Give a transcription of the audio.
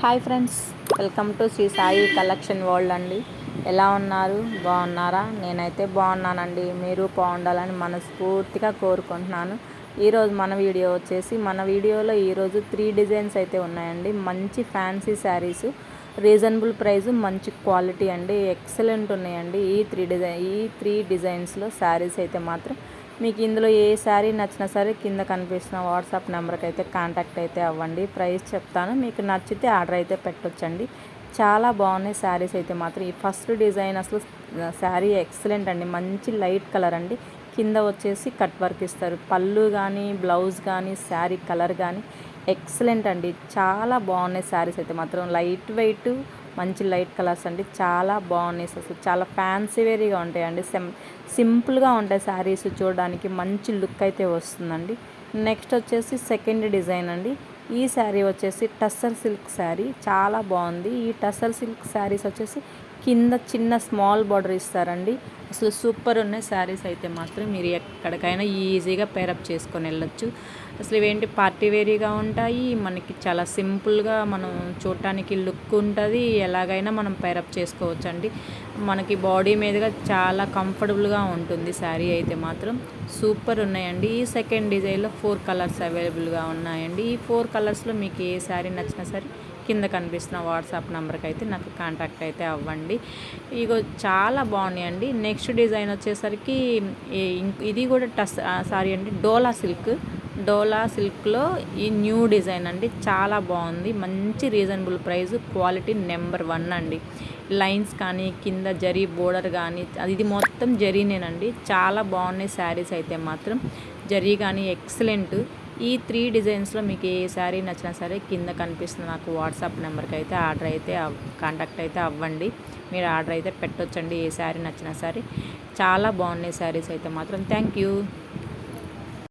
Hi friends welcome to Sri Sai collection world అండి. ఎలా ఉన్నారు? బాగున్నారా? నేనైతే బాగున్నానండి. మీరు బాగుండాలని మనస్ఫూర్తిగా కోరుకుంటున్నాను. ఈరోజు మన వీడియో వచ్చేసి మన వీడియోలో ఈరోజు త్రీ డిజైన్స్ అయితే ఉన్నాయండి. మంచి ఫ్యాన్సీ శారీస్ రీజనబుల్ ప్రైస్ మంచి క్వాలిటీ అండి. ఎక్సలెంట్ ఉన్నాయండి ఈ త్రీ డిజైన్ ఈ త్రీ డిజైన్స్లో శారీస్ అయితే మాత్రం. మీకు ఇందులో ఏ శారీ నచ్చినా సరే కింద కనిపిస్తున్న వాట్సాప్ నెంబర్కి అయితే కాంటాక్ట్ అయితే అవ్వండి. ప్రైస్ చెప్తాను. మీకు నచ్చితే ఆర్డర్ అయితే పెట్టొచ్చండి. చాలా బాగున్నాయి శారీస్ అయితే మాత్రం. ఈ ఫస్ట్ డిజైన్ అసలు శారీ ఎక్సలెంట్ అండి. మంచి లైట్ కలర్ అండి. కింద వచ్చేసి కట్ వర్క్ ఇస్తారు. పళ్ళు కానీ బ్లౌజ్ కానీ శారీ కలర్ కానీ ఎక్సలెంట్ అండి. చాలా బాగున్నాయి శారీస్ అయితే మాత్రం. లైట్ వెయిట్ మంచి లైట్ కలర్స్ అండి. చాలా బాగున్నాయి అసలు చాలా ఫ్యాన్సీ వేరీగా ఉంటాయండి. సిం సింపుల్గా ఉంటాయి శారీస్ చూడడానికి. మంచి లుక్ అయితే వస్తుందండి. నెక్స్ట్ వచ్చేసి సెకండ్ డిజైన్ అండి. ఈ శారీ వచ్చేసి టస్సర్ సిల్క్ శారీ. చాలా బాగుంది. ఈ టస్సర్ సిల్క్ శారీస్ వచ్చేసి కింద చిన్న స్మాల్ బార్డర్ ఇస్తారండి. అసలు సూపర్ ఉన్నాయి శారీస్ అయితే మాత్రం. మీరు ఎక్కడికైనా ఈజీగా పేరప్ చేసుకొని వెళ్ళొచ్చు. అసలు ఇవేంటి పార్టీ వేరీగా ఉంటాయి. మనకి చాలా సింపుల్గా మనం చూడటానికి లుక్ ఉంటుంది. ఎలాగైనా మనం పేరప్ చేసుకోవచ్చు అండి మనకి బాడీ మీదుగా చాలా కంఫర్టబుల్గా ఉంటుంది శారీ అయితే మాత్రం. సూపర్ ఉన్నాయండి. ఈ సెకండ్ డిజైన్లో ఫోర్ కలర్స్ అవైలబుల్గా ఉన్నాయండి. ఈ ఫోర్ కలర్స్లో మీకు ఏ శారీ నచ్చినా సరే కింద కనిపిస్తున్న వాట్సాప్ నెంబర్కి అయితే నాకు కాంటాక్ట్ అయితే అవ్వండి. ఇగో చాలా బాగున్నాయండి. నెక్స్ట్ డిజైన్ వచ్చేసరికి ఇది కూడా టస్ సారీ అండి డోలా సిల్క్. డోలా సిల్క్లో ఈ న్యూ డిజైన్ అండి చాలా బాగుంది. మంచి reasonable price quality number one అండి. లైన్స్ కానీ కింద జరీ బోర్డర్ కానీ అది ఇది మొత్తం జరీనేనండి. చాలా బాగున్నాయి శారీస్ అయితే మాత్రం. జరీ కానీ ఎక్సలెంట్. ఈ త్రీ డిజైన్స్లో మీకు ఏ శారీ నచ్చినా సరే కింద కనిపిస్తున్న నాకు వాట్సాప్ నెంబర్కి అయితే ఆర్డర్ అయితే కాంటాక్ట్ అయితే అవ్వండి. మీరు ఆర్డర్ అయితే పెట్టొచ్చండి ఏ శారీ నచ్చినా సరే. చాలా బాగున్నాయి శారీస్ అయితే మాత్రం. Thank you.